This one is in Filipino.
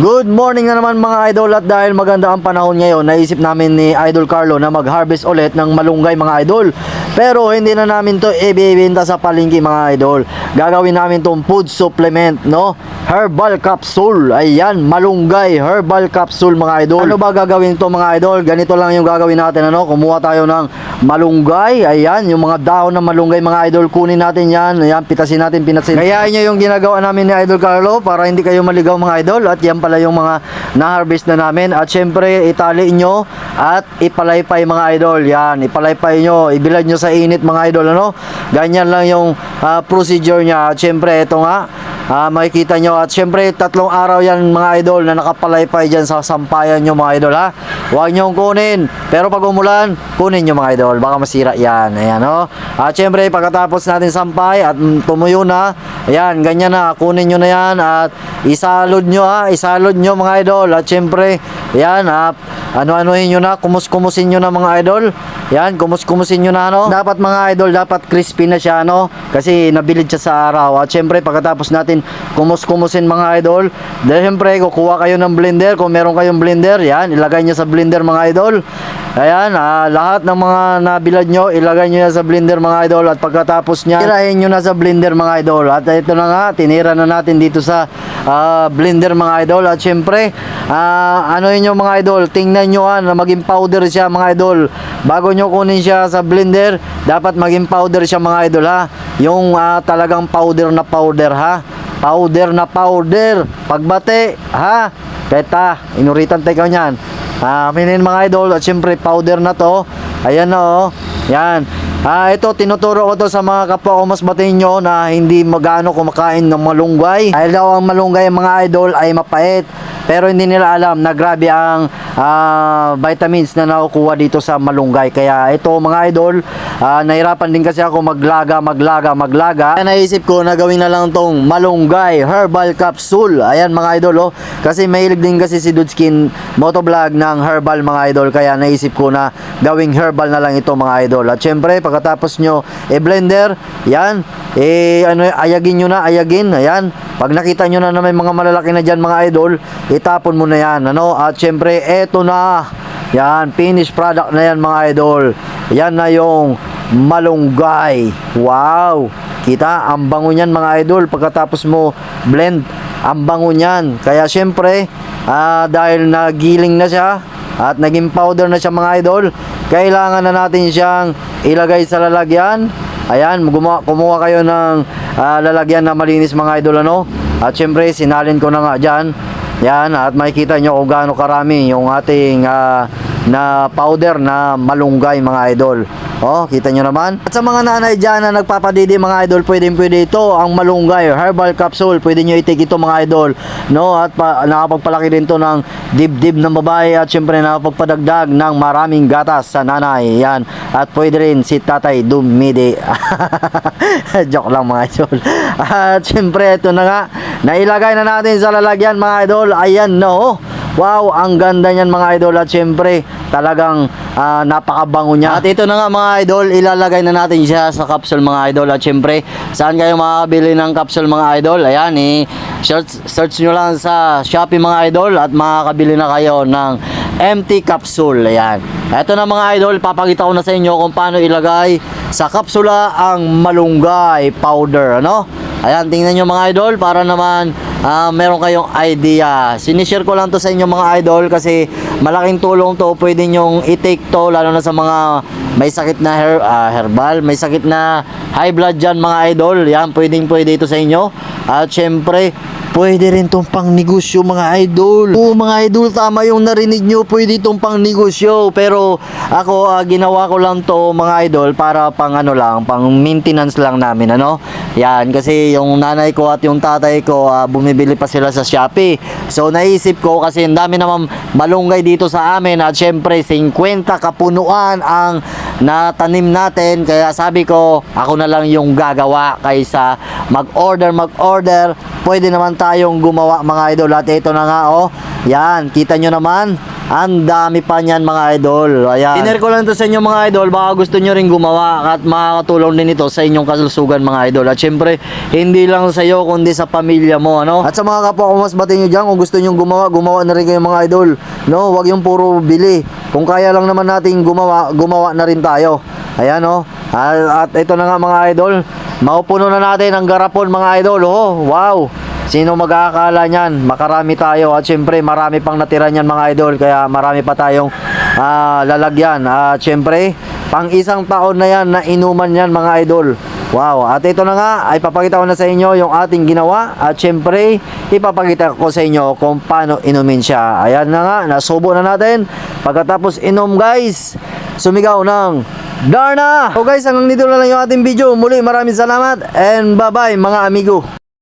Good morning na naman mga idol at dahil maganda ang panahon ngayon, naisip namin ni Idol Carlo na mag-harvest ulit ng malunggay mga idol. Pero hindi na namin to ibibenta sa palengke mga idol. Gagawin namin tong food supplement, no? Herbal capsule. Ayan, malunggay herbal capsule mga idol. Ano ba gagawin to mga idol? Ganito lang yung gagawin natin ano? Kumuha tayo ng malunggay. Ayan, yung mga dahon ng malunggay mga idol, kunin natin yan. Ayan, pitasin natin, pinasin. Kayaan nyo yung ginagawa namin ni Idol Carlo para hindi kayo maligaw mga idol. At yan pala yung mga na-harvest na namin. At syempre, itali nyo at ipalaypay mga idol. Yan, ipalaypay nyo, ibilad nyo sa init mga idol. Ano? Ganyan lang yung ah, procedure niya. At syempre, ito nga, Ah, makikita nyo at syempre tatlong araw yan mga idol na nakapalaypay dyan sa sampayan nyo mga idol ha huwag nyo kunin pero pag umulan kunin nyo mga idol baka masira yan ayan o at syempre pagkatapos natin sampay at tumuyo na ayan ganyan na kunin nyo na yan at isalod nyo ha? Isalod nyo mga idol. At syempre yan ha? Ano-anuhin nyo na kumus-kumusin nyo na mga idol yan kumus-kumusin nyo na ano dapat mga idol dapat crispy na siya no? Kasi nabilid siya sa araw. At syempre pagkatapos natin kumus-kumusin mga idol dahil syempre kukuha kayo ng blender. Kung meron kayong blender yan ilagay nyo sa blender mga idol. Ayan ah, lahat ng mga nabilad nyo ilagay nyo yan sa blender mga idol. At pagkatapos nya tirahin nyo na sa blender mga idol. At ito na nga tinira na natin dito sa ah, blender mga idol. At syempre ah, ano yun yung mga idol? Tingnan nyo ah, na maging powder siya mga idol. Bago nyo kunin siya sa blender. Dapat maging powder siya mga idol ha? Yung ah, talagang powder na powder ha? Powder na powder. Pagbate ha? Keta inuritan tayo niyan. Ah minin mga idol at syempre powder na to. Ayan na oh. Yan Ah, ito tinuturo ko to sa mga kapwa ko mas batinyo na hindi magano kumakain ng malunggay. Dahil daw ang malunggay mga idol ay mapait. Pero hindi nila alam na grabe ang ah, vitamins na nakukuha dito sa malunggay. Kaya ito mga idol, ah, nahirapan din kasi ako maglaga, maglaga, maglaga. Kaya naisip ko na gawin na lang tong malunggay herbal capsule. Ayan mga idol oh. Kasi mahilig din kasi si Dudskin motovlog ng herbal mga idol. Kaya naisip ko na gawing herbal na lang ito mga idol. At syempre pagkatapos nyo i-blender, yan, eh ano ayagin nyo na, ayagin, ayan. Pag nakita nyo na na may mga malalaki na dyan mga idol, itapon mo na yan, ano? At syempre, eto na. Yan, finished product na yan mga idol. Yan na yung malunggay. Wow! Kita, ang bango niyan mga idol. Pagkatapos mo blend, ang bango niyan. Kaya syempre, ah, dahil nagiling na siya, at naging powder na siya mga idol, kailangan na natin siyang ilagay sa lalagyan. Ayan, gumawa, kumuha kayo ng ah, lalagyan na malinis mga idol ano. At syempre, sinalin ko na nga dyan. Yan, at makikita nyo kung gaano karami yung ating ah, na powder na malunggay mga idol. Oh, kita nyo naman. At sa mga nanay dyan na nagpapadidi mga idol, pwede pwede ito ang malunggay herbal capsule. Pwede nyo itik ito mga idol. No, at pa, nakapagpalaki din to ng dibdib ng babae at syempre nakapagpadagdag ng maraming gatas sa nanay. Yan. At pwede rin si tatay dumidi. Joke lang mga idol. At syempre ito na nga. Nailagay na natin sa lalagyan mga idol. Ayan no. Wow, ang ganda niyan mga idol at syempre talagang ah, napakabango niya. At ito na nga mga idol, ilalagay na natin siya sa capsule mga idol at syempre saan kayo makakabili ng capsule mga idol? Ayan eh, search, search nyo lang sa Shopee mga idol at makakabili na kayo ng empty capsule. Ayan. Ito na mga idol, papakita ko na sa inyo kung paano ilagay sa kapsula ang malunggay powder, ano? Ayan, tingnan nyo mga idol para naman ah, meron kayong idea. Sinishare ko lang to sa inyo mga idol kasi malaking tulong to. Pwede nyong i-take to lalo na sa mga may sakit na hair, ah, herbal, may sakit na high blood dyan mga idol. Yan, pwedeng pwede ito sa inyo. At syempre, pwede rin tong pang negosyo mga idol. Oo mga idol, tama yung narinig nyo, pwede itong pang negosyo. Pero ako, ah, ginawa ko lang to mga idol para pang ano lang, pang maintenance lang namin ano. Yan, kasi yung nanay ko at yung tatay ko, ah, bumibili pa sila sa Shopee. So naisip ko kasi ang dami naman malunggay dito sa amin at syempre 50 kapunuan ang natanim natin. Kaya sabi ko, ako na lang yung gagawa kaysa mag-order, mag-order pwede naman tayong gumawa mga idol. At ito na nga oh, yan, kita nyo naman, ang dami pa niyan mga idol. Ayan. Tinir ko lang to sa inyo mga idol, baka gusto nyo rin gumawa at makakatulong din ito sa inyong kalusugan mga idol. At syempre, hindi lang sa iyo kundi sa pamilya mo, ano? At sa mga kapwa ko mas bati nyo dyan, kung gusto nyo gumawa, gumawa na rin kayo mga idol. No, wag yung puro bili. Kung kaya lang naman natin gumawa, gumawa na rin tayo. Ayan oh. At, at ito na nga mga idol, maupuno na natin ang garapon mga idol. Oh, wow. Sino mag-aakala niyan? Makarami tayo at syempre marami pang natira niyan mga idol kaya marami pa tayong ah, lalagyan. At syempre, pang isang taon na yan na inuman yan mga idol. Wow, at ito na nga ay papakita ko na sa inyo yung ating ginawa at syempre ipapakita ko sa inyo kung paano inumin siya. Ayan na nga, nasubo na natin. Pagkatapos inom guys, sumigaw ng Darna! So guys, hanggang dito na lang yung ating video. Muli maraming salamat and bye bye mga amigo.